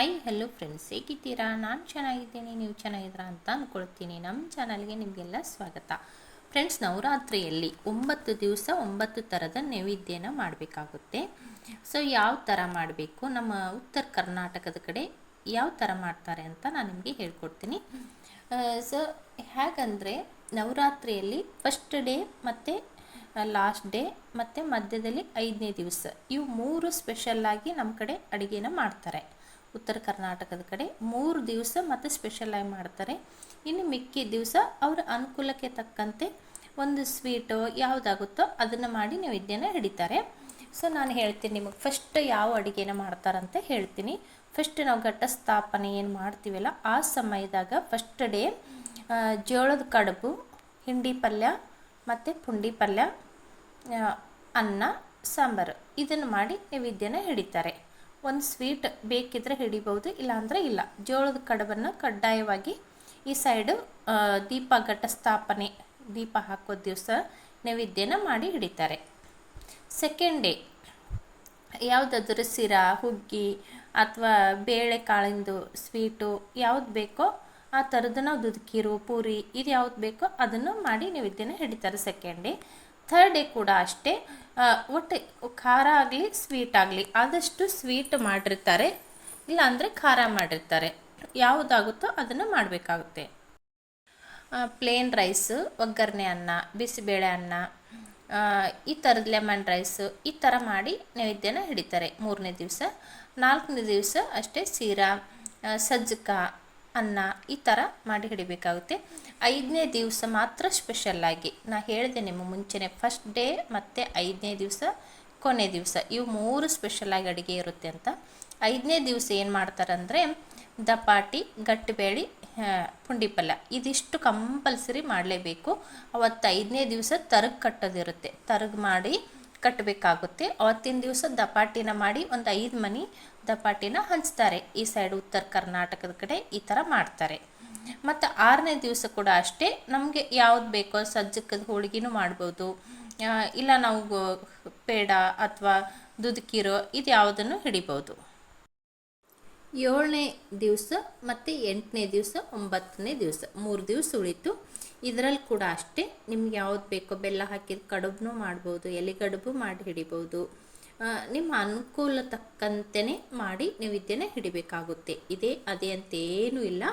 Hi hello friends ಹೇಗಿದ್ದೀರಾ? ನಾನು ಚೆನ್ನಾಗಿದ್ದೀನಿ. ನೀವು ಚೆನ್ನಾಗಿದ್ದೀರಾ ಅಂತ ಅಂದ್ಕೊಳ್ತೀನಿ ನಮ್ಮ ಚಾನಲ್ಗೆ ನಿಮಗೆಲ್ಲ ಸ್ವಾಗತ. ಫ್ರೆಂಡ್ಸ್ ನವರಾತ್ರಿಯಲ್ಲಿ ಒಂಬತ್ತು ದಿವಸ ಒಂಬತ್ತು ಥರದ ನೈವೇದ್ಯನ ಮಾಡಬೇಕಾಗುತ್ತೆ. ಸೊ ಯಾವ ಥರ ಮಾಡಬೇಕು? ನಮ್ಮ ಉತ್ತರ ಕರ್ನಾಟಕದ ಕಡೆ ಯಾವ ಥರ ಮಾಡ್ತಾರೆ ಅಂತ ನಾನು ನಿಮಗೆ ಹೇಳ್ಕೊಡ್ತೀನಿ. ಸೊ ಹೇಗಂದರೆ ನವರಾತ್ರಿಯಲ್ಲಿ ಫಸ್ಟ್ ಡೇ ಮತ್ತು ಲಾಸ್ಟ್ ಡೇ ಮತ್ತು ಮಧ್ಯದಲ್ಲಿ ಐದನೇ ದಿವಸ. ಇವು ಮೂರು ಸ್ಪೆಷಲ್ಲಾಗಿ ನಮ್ಮ ಕಡೆ ಅಡುಗೆನ ಮಾಡ್ತಾರೆ. ಉತ್ತರ ಕರ್ನಾಟಕದ ಕಡೆ ಮೂರು ದಿವಸ ಮತ್ತು ಸ್ಪೆಷಲಾಗಿ ಮಾಡ್ತಾರೆ. ಇನ್ನು ಮಿಕ್ಕಿದ ದಿವಸ ಅವರ ಅನುಕೂಲಕ್ಕೆ ತಕ್ಕಂತೆ ಒಂದು ಸ್ವೀಟು ಯಾವುದಾಗುತ್ತೋ ಅದನ್ನು ಮಾಡಿ ನೈವೇದ್ಯನ ಹಿಡಿತಾರೆ. ಸೊ ನಾನು ಹೇಳ್ತೀನಿ ನಿಮಗೆ ಫಸ್ಟ್ ಯಾವ ಅಡುಗೆನ ಮಾಡ್ತಾರಂತ ಹೇಳ್ತೀನಿ. ಫಸ್ಟ್ ನಾವು ಘಟ್ಟ ಸ್ಥಾಪನೆ ಏನು ಮಾಡ್ತೀವಲ್ಲ, ಆ ಸಮಯದಾಗ ಫಸ್ಟ್ ಡೇ ಜೋಳದ ಕಡುಬು, ಹಿಂಡಿ ಪಲ್ಯ ಮತ್ತು ಪುಂಡಿ ಪಲ್ಯ ಅನ್ನ, ಸಾಂಬಾರು ಇದನ್ನು ಮಾಡಿ ನೈವೇದ್ಯನ ಹಿಡಿತಾರೆ. ಒಂದು ಸ್ವೀಟ್ ಬೇಕಿದ್ರೆ ಹಿಡಿಬೋದು, ಇಲ್ಲಾಂದರೆ ಇಲ್ಲ. ಜೋಳದ ಕಡಬನ್ನು ಕಡ್ಡಾಯವಾಗಿ ಈ ಸೈಡು ದೀಪ ಘಟ ಸ್ಥಾಪನೆ ದೀಪ ಹಾಕೋ ದಿವಸ ನೈವೇದ್ಯನ ಮಾಡಿ ಹಿಡಿತಾರೆ. ಸೆಕೆಂಡ್ ಡೇ ಯಾವುದಾದ್ರೂ ಸಿರಾ ಹುಗ್ಗಿ ಅಥವಾ ಬೇಳೆ ಕಾಳಿಂದು ಸ್ವೀಟು ಯಾವ್ದು ಬೇಕೋ ಆ ಥರದ್ದು ನಾವು ದುದುಕಿರು, ಪೂರಿ ಇದು ಯಾವ್ದು ಬೇಕೋ ಅದನ್ನು ಮಾಡಿ ನೈವೇದ್ಯನ ಹಿಡಿತಾರೆ ಸೆಕೆಂಡ್ ಡೇ ಥರ್ಡ್ ಡೇ ಕೂಡ ಅಷ್ಟೇ ಒಟ್ಟು ಖಾರ ಆಗಲಿ ಸ್ವೀಟ್ ಆಗಲಿ, ಆದಷ್ಟು ಸ್ವೀಟ್ ಮಾಡಿರ್ತಾರೆ. ಇಲ್ಲಾಂದರೆ ಖಾರ ಮಾಡಿರ್ತಾರೆ. ಯಾವುದಾಗುತ್ತೋ ಅದನ್ನು ಮಾಡಬೇಕಾಗುತ್ತೆ. ಪ್ಲೇನ್ ರೈಸು ಒಗ್ಗರಣೆ ಅನ್ನ, ಬಿಸಿಬೇಳೆ ಅನ್ನ ಈ ಥರದ ಲೆಮನ್ ರೈಸು ಈ ಥರ ಮಾಡಿ ನೈವೇದ್ಯನ ಹಿಡಿತಾರೆ. ಮೂರನೇ ದಿವಸ, ನಾಲ್ಕನೇ ದಿವಸ ಅಷ್ಟೇ ಸೀರಾ ಸಜ್ಜಕ ಅನ್ನ ಈ ಥರ ಮಾಡಿ ಹಿಡಿಬೇಕಾಗುತ್ತೆ. ಐದನೇ ದಿವಸ ಮಾತ್ರ ಸ್ಪೆಷಲ್ಲಾಗಿ ನಾ ಹೇಳಿದೆ ನಿಮ್ಮ ಮುಂಚೆನೆ ಫಸ್ಟ್ ಡೇ ಮತ್ತು ಐದನೇ ದಿವಸ ಕೊನೆ ದಿವಸ. ಇವು ಮೂರು ಸ್ಪೆಷಲಾಗಿ ಅಡುಗೆ ಇರುತ್ತೆ ಅಂತ. ಐದನೇ ದಿವಸ ಏನು ಮಾಡ್ತಾರಂದರೆ ದಪಾಟಿ ಗಟ್ಟಿಬೇಳೆ ಪುಂಡಿ ಪಲ್ಯ ಇದಿಷ್ಟು ಕಂಪಲ್ಸರಿ ಮಾಡಲೇಬೇಕು. ಅವತ್ತು ಐದನೇ ದಿವಸ ತರಗ್ ಕಟ್ಟೋದಿರುತ್ತೆ. ತರಗ್ ಮಾಡಿ ಕಟ್ಟಬೇಕಾಗುತ್ತೆ ಅವತ್ತಿನ ದಿವಸ ದಪಾಟಿನ ಮಾಡಿ ಒಂದು ಐದು ಮನಿ ದಪಾಟಿನ ಹಂಚ್ತಾರೆ. ಈ ಸೈಡ್ ಉತ್ತರ ಕರ್ನಾಟಕದ ಕಡೆ ಈ ಥರ ಮಾಡ್ತಾರೆ. ಮತ್ತು ಆರನೇ ದಿವಸ ಕೂಡ ಅಷ್ಟೇ ನಮಗೆ ಯಾವ್ದು ಬೇಕೋ ಸಜ್ಜಕದ ಹೋಳಿಗೆನೂ ಮಾಡ್ಬೋದು. ಇಲ್ಲ ನಾವು ಪೇಡ ಅಥವಾ ದುದುಕಿರೋ ಇದು ಯಾವುದನ್ನು ಹಿಡಿಬೋದು. ಏಳನೇ ದಿವಸ ಮತ್ತು ಎಂಟನೇ ದಿವಸ ಒಂಬತ್ತನೇ ದಿವಸ ಮೂರು ದಿವಸ ಉಳಿತು. ಇದರಲ್ಲಿ ಕೂಡ ಅಷ್ಟೇ ನಿಮ್ಗೆ ಯಾವ್ದು ಬೇಕೋ ಬೆಲ್ಲ ಹಾಕಿದ ಕಡುಬು ಮಾಡ್ಬೋದು, ಎಲೆ ಕಡುಬು ಮಾಡಿ ಹಿಡಿಬೋದು. ನಿಮ್ಮ ಅನುಕೂಲ ತಕ್ಕಂತೆಯೇ ಮಾಡಿ ನೈವೇದ್ಯನ ಹಿಡಿಬೇಕಾಗುತ್ತೆ. ಇದೇ ಅದೇ ಅಂತೇನೂ ಇಲ್ಲ.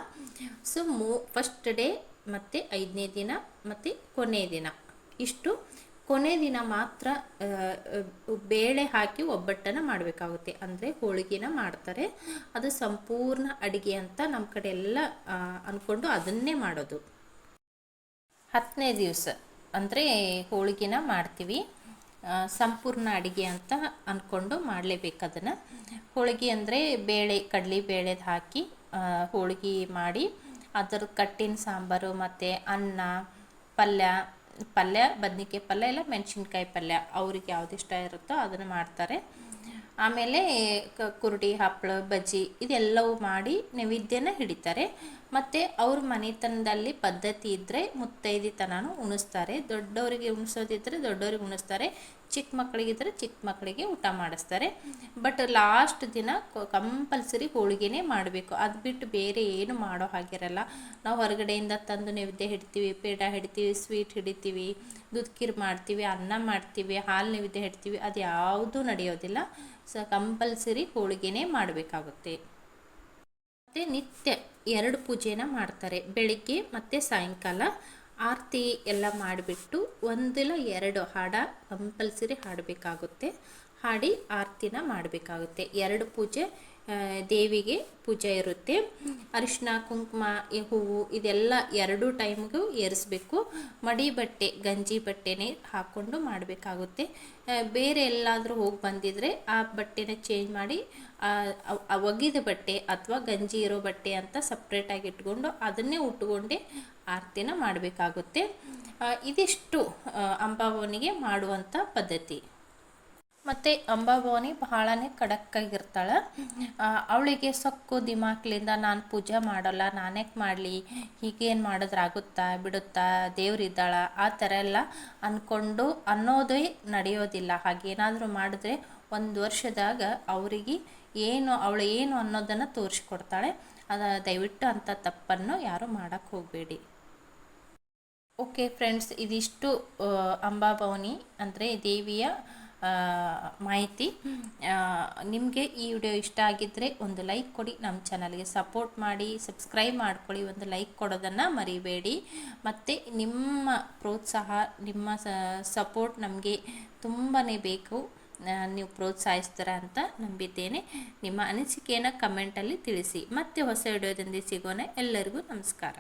ಸೊ, ಮೂ ಫಸ್ಟ್ ಡೇ ಮತ್ತು ಐದನೇ ದಿನ ಮತ್ತು ಕೊನೆಯ ದಿನ. ಇಷ್ಟು. ಕೊನೆ ದಿನ ಮಾತ್ರ ಬೇಳೆ ಹಾಕಿ ಒಬ್ಬಟ್ಟನ್ನು ಮಾಡಬೇಕಾಗುತ್ತೆ. ಅಂದರೆ ಹೋಳಿಗೆನ ಮಾಡ್ತಾರೆ. ಅದು ಸಂಪೂರ್ಣ ಅಡಿಗೆ ಅಂತ ನಮ್ಮ ಕಡೆ ಎಲ್ಲ ಅಂದ್ಕೊಂಡು ಅದನ್ನೇ ಮಾಡೋದು. ಹತ್ತನೇ ದಿವಸ, ಅಂದರೆ ಹೋಳಿಗೆನ ಮಾಡ್ತೀವಿ. ಸಂಪೂರ್ಣ ಅಡುಗೆ ಅಂತ ಅಂದ್ಕೊಂಡು ಮಾಡಲೇಬೇಕು ಅದನ್ನು. ಹೋಳಿಗೆ ಅಂದರೆ ಬೇಳೆ, ಕಡಲೆ ಬೇಳೆದು ಹಾಕಿ ಹೋಳಿಗೆ ಮಾಡಿ, ಅದರ ಕಟ್ಟಿನ ಸಾಂಬಾರು ಮತ್ತು ಅನ್ನ, ಪಲ್ಯ ಪಲ್ಯ, ಬದ್ನಿಕಾಯಿ ಪಲ್ಯ ಇಲ್ಲ, ಮೆಣಸಿನ್ಕಾಯಿ ಪಲ್ಯ, ಅವ್ರಿಗೆ ಯಾವ್ದು ಇಷ್ಟ ಇರುತ್ತೋ ಅದನ್ನು ಮಾಡ್ತಾರೆ. ಆಮೇಲೆ ಕುರುಡಿ ಹಪ್ಪಳ ಬಜ್ಜಿ ಇದೆಲ್ಲವೂ ಮಾಡಿ ನೈವೇದ್ಯನ ಹಿಡಿತಾರೆ. ಮತ್ತು ಅವ್ರ ಮನೆತನದಲ್ಲಿ ಪದ್ಧತಿ ಇದ್ದರೆ ಮುತ್ತೈದಿತನೂ ಉಣಿಸ್ತಾರೆ. ದೊಡ್ಡವರಿಗೆ ಉಣಿಸೋದಿದ್ದರೆ ದೊಡ್ಡವ್ರಿಗೆ ಉಣಿಸ್ತಾರೆ. ಚಿಕ್ಕ ಮಕ್ಕಳಿಗಿದ್ರೆ ಚಿಕ್ಕ ಮಕ್ಕಳಿಗೆ ಊಟ ಮಾಡಿಸ್ತಾರೆ. ಬಟ್ ಲಾಸ್ಟ್ ದಿನ ಕಂಪಲ್ಸರಿ ಹೋಳಿಗೆನೇ ಮಾಡಬೇಕು. ಅದು ಬಿಟ್ಟು ಬೇರೆ ಏನು ಮಾಡೋ ಹಾಗಿರಲ್ಲ. ನಾವು ಹೊರಗಡೆಯಿಂದ ತಂದು ನೈವೇದ್ಯ ಹಿಡ್ತೀವಿ, ಪೇಡ ಹಿಡಿತೀವಿ, ಸ್ವೀಟ್ ಹಿಡಿತೀವಿ, ದುದ್ಕಿರ್ ಮಾಡ್ತೀವಿ, ಅನ್ನ ಮಾಡ್ತೀವಿ, ಹಾಲು ನೈವೇದ್ಯ ಹಿಡ್ತೀವಿ ಅದು ಯಾವುದೂ ನಡೆಯೋದಿಲ್ಲ. ಸೊ ಕಂಪಲ್ಸರಿ ಹೋಳಿಗೆನೇ ಮಾಡಬೇಕಾಗುತ್ತೆ. ಮತ್ತು ನಿತ್ಯ ಎರಡು ಪೂಜೆನ ಮಾಡ್ತಾರೆ. ಬೆಳಿಗ್ಗೆ ಮತ್ತು ಸಾಯಂಕಾಲ ಆರತಿ ಎಲ್ಲ ಮಾಡಿಬಿಟ್ಟು ಒಂದಿಲ್ಲ ಎರಡು ಹಾಡ ಕಂಪಲ್ಸರಿ ಹಾಡಬೇಕಾಗುತ್ತೆ. ಹಾಡಿ ಆರತಿನ ಮಾಡಬೇಕಾಗುತ್ತೆ. ಎರಡು ಪೂಜೆ ದೇವಿಗೆ ಪೂಜೆ ಇರುತ್ತೆ. ಅರಿಶಿನ ಕುಂಕುಮ ಹೂವು ಇದೆಲ್ಲ ಎರಡೂ ಟೈಮ್ಗೂ ಏರಿಸ್ಬೇಕು. ಮಡಿ ಬಟ್ಟೆ, ಗಂಜಿ ಬಟ್ಟೆನೇ ಹಾಕ್ಕೊಂಡು ಮಾಡಬೇಕಾಗುತ್ತೆ. ಬೇರೆ ಎಲ್ಲಾದರೂ ಹೋಗಿ ಬಂದಿದ್ರೆ ಆ ಬಟ್ಟೆನ ಚೇಂಜ್ ಮಾಡಿ ಒಗಿದ ಬಟ್ಟೆ ಅಥವಾ ಗಂಜಿ ಇರೋ ಬಟ್ಟೆ ಅಂತ ಸಪ್ರೇಟಾಗಿ ಇಟ್ಕೊಂಡು ಅದನ್ನೇ ಉಟ್ಕೊಂಡೆ ಆರತಿನ ಮಾಡಬೇಕಾಗುತ್ತೆ. ಇದಿಷ್ಟು ಅಂಬಾಭವನಿಗೆ ಮಾಡುವಂಥ ಪದ್ಧತಿ. ಮತ್ತು ಅಂಬಾಭವಾನಿ ಬಹಳನೇ ಖಡಕ್ಕಾಗಿರ್ತಾಳೆ. ಅವಳಿಗೆ ಸೊಕ್ಕು ದಿಮಾಕ್ಲಿಂದ ನಾನು ಪೂಜೆ ಮಾಡೋಲ್ಲ, ನಾನ್ಯಾಕೆ ಮಾಡಲಿ, ಹೀಗೇನು ಮಾಡಿದ್ರಾಗುತ್ತಾ ಬಿಡುತ್ತಾ, ದೇವ್ರಿದ್ದಾಳ, ಆ ಥರ ಎಲ್ಲ ಅಂದ್ಕೊಂಡು ಅನ್ನೋದೇ ನಡೆಯೋದಿಲ್ಲ. ಹಾಗೇನಾದರೂ ಮಾಡಿದ್ರೆ ಒಂದು ವರ್ಷದಾಗ ಅವರಿಗೆ ಏನು, ಅವಳು ಏನು ಅನ್ನೋದನ್ನು ತೋರಿಸ್ಕೊಡ್ತಾಳೆ. ಅದ ದಯವಿಟ್ಟು ಅಂಥ ತಪ್ಪನ್ನು ಯಾರು ಮಾಡೋಕ್ಕೆ ಹೋಗಬೇಡಿ. ಓಕೆ ಫ್ರೆಂಡ್ಸ್, ಇದಿಷ್ಟು ಅಂಬಾಭವನಿ ಅಂದರೆ ದೇವಿಯ ಮಾಹಿತಿ. ನಿಮಗೆ ಈ ವಿಡಿಯೋ ಇಷ್ಟ ಆಗಿದ್ದರೆ ಒಂದು ಲೈಕ್ ಕೊಡಿ, ನಮ್ಮ ಚಾನಲ್ಗೆ ಸಪೋರ್ಟ್ ಮಾಡಿ, ಸಬ್ಸ್ಕ್ರೈಬ್ ಮಾಡ್ಕೊಳ್ಳಿ, ಒಂದು ಲೈಕ್ ಕೊಡೋದನ್ನು ಮರಿಬೇಡಿ. ಮತ್ತು ನಿಮ್ಮ ಪ್ರೋತ್ಸಾಹ, ನಿಮ್ಮ ಸಪೋರ್ಟ್ ನಮಗೆ ತುಂಬಾ ಬೇಕು. ನೀವು ಪ್ರೋತ್ಸಾಹಿಸ್ತೀರ ಅಂತ ನಂಬಿದ್ದೇನೆ. ನಿಮ್ಮ ಅನಿಸಿಕೆಯನ್ನು ಕಮೆಂಟಲ್ಲಿ ತಿಳಿಸಿ. ಮತ್ತೆ ಹೊಸ ವಿಡಿಯೋದಿಂದ ಸಿಗೋಣ. ಎಲ್ಲರಿಗೂ ನಮಸ್ಕಾರ.